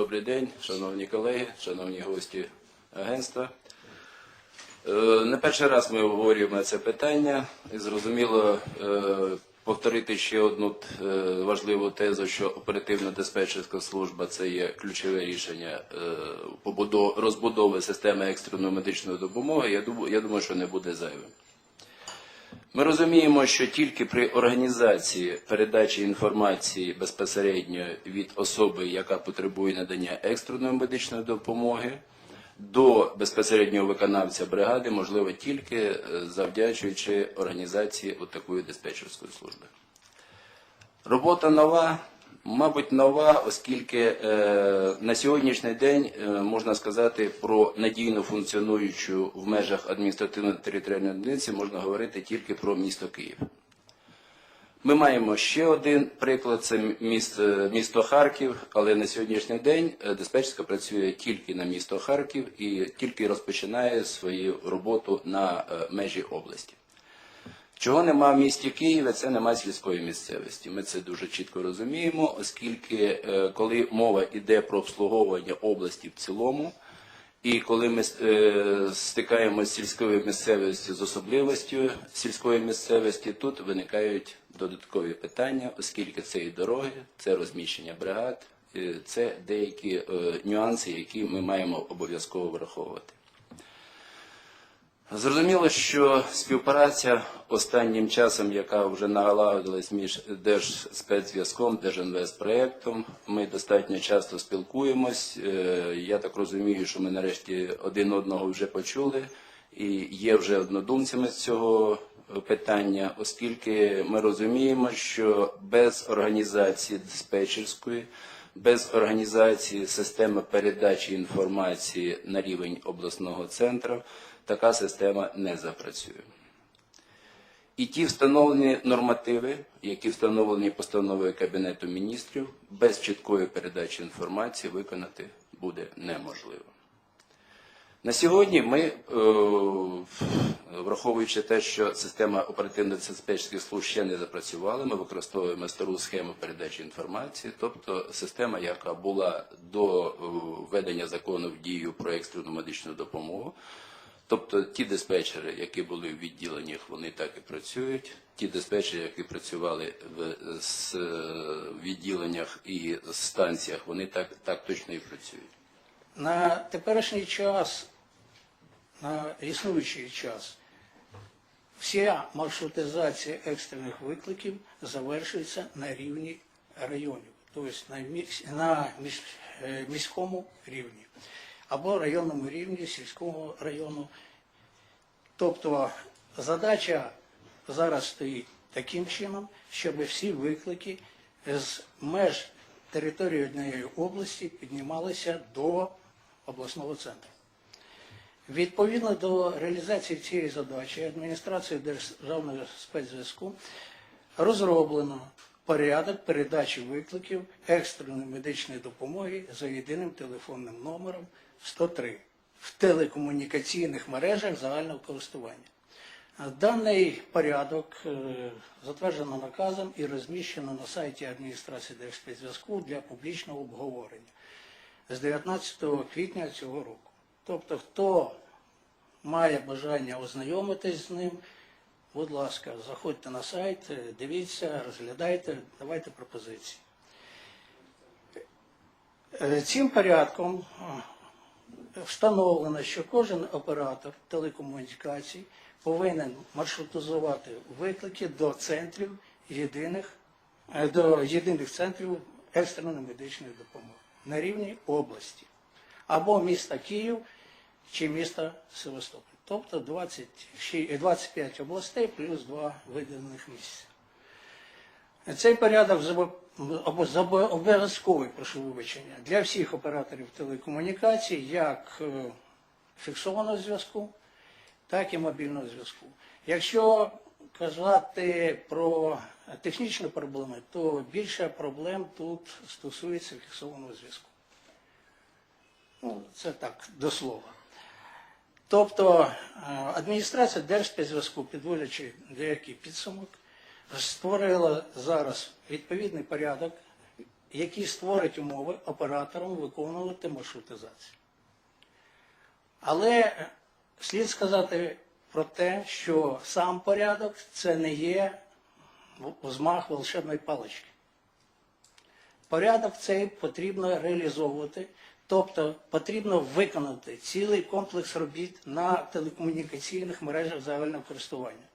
Добрий день, шановні колеги, шановні гості агентства. Е, Не перший раз ми обговорюємо це питання. І зрозуміло е, повторити ще одну е, важливу тезу, що оперативно-диспетчерська служба це є ключове рішення розбудови системи екстреної медичної допомоги. Я думаю, що не буде зайвим. Ми розуміємо, що тільки при організації передачі інформації безпосередньо від особи, яка потребує надання екстреної медичної допомоги, до безпосереднього виконавця бригади можливо тільки е, завдячуючи організації от такої диспетчерської служби. Робота нова, мабуть, нова, оскільки е, на сьогоднішній день е, можна сказати про надійно функціонуючу в межах адміністративно-територіальної одиниці можна говорити тільки про місто Київ. Ми маємо ще один приклад, це місто, місто Харків, але на сьогоднішній день е, диспетчерська працює тільки на місто Харків і тільки розпочинає свою роботу на е, межі області. Чого нема в місті Києві, це нема сільської місцевості. Ми це дуже чітко розуміємо, оскільки е, коли мова йде про обслуговування області в цілому, і коли ми е, стикаємося з сільською місцевістю з особливостю сільської місцевості, тут виникають додаткові питання, оскільки це і дороги, це розміщення бригад, е, це деякі нюанси, які ми маємо обов'язково враховувати. Зрозуміло, що співпраця останнім часом, яка вже налагодилась між Держспецзв'язком, Держінвестпроектом, ми достатньо часто спілкуємось. Е, Я так розумію, що ми нарешті один одного вже почули і є вже однодумцями з цього питання, оскільки ми розуміємо, що без організації диспетчерської, без організації системи передачі інформації на рівень обласного центру така система не запрацює. І ті встановлені нормативи, які встановлені постановою Кабінету міністрів, без чіткої передачі інформації виконати буде неможливо. На сьогодні ми, е, враховуючи те, що система оперативно-диспетчерських служб ще не запрацювала, ми використовуємо стару схему передачі інформації, тобто система, яка була до е, введення закону в дію про екстрену медичну допомогу. Тобто ті диспетчери, які були в відділеннях, вони так і працюють. Ті диспетчери, які працювали в е, відділеннях і станціях, вони так, так точно і працюють. На теперішній час, на існуючий час, вся маршрутизація екстрених викликів завершується на рівні районів, тобто на, міс- на міс- е, міському рівні або районному рівні сільського району. Тобто задача зараз стоїть таким чином, щоб всі виклики з меж території однієї області піднімалися до обласного центру. Відповідно до реалізації цієї задачі адміністрації Державного спецзв'язку розроблено порядок передачі викликів екстреної медичної допомоги за єдиним телефонним номером 103 в телекомунікаційних мережах загального користування. Даний порядок е, затверджено наказом і розміщено на сайті адміністрації Держспецзв'язку для публічного обговорення з 19 квітня цього року. Тобто, хто має бажання ознайомитись з ним, будь ласка, заходьте на сайт, дивіться, розглядайте, давайте пропозиції. Е, Цим порядком е, встановлено, що кожен оператор телекомунікацій повинен маршрутизувати виклики до центрів єдиних, е, до єдиних центрів екстреної медичної допомоги на рівні області або міста Київ чи міста Севастополь. Тобто 20, ще- 25 областей плюс два виділених місця. Цей порядок або обов'язковий, прошу вибачення, для всіх операторів телекомунікацій, як е, фіксованого зв'язку, так і мобільного зв'язку. Якщо казати про технічні проблеми, то більше проблем тут стосується фіксованого зв'язку. Ну, це так, до слова. Тобто е, адміністрація Держспецзв'язку, підводячи деякий підсумок, створила зараз відповідний порядок які створять умови операторам виконувати маршрутизацію. Але е, слід сказати про те, що сам порядок це не є взмах волшебної палички. Порядок цей потрібно реалізовувати, тобто потрібно виконати цілий комплекс робіт на телекомунікаційних мережах загального користування.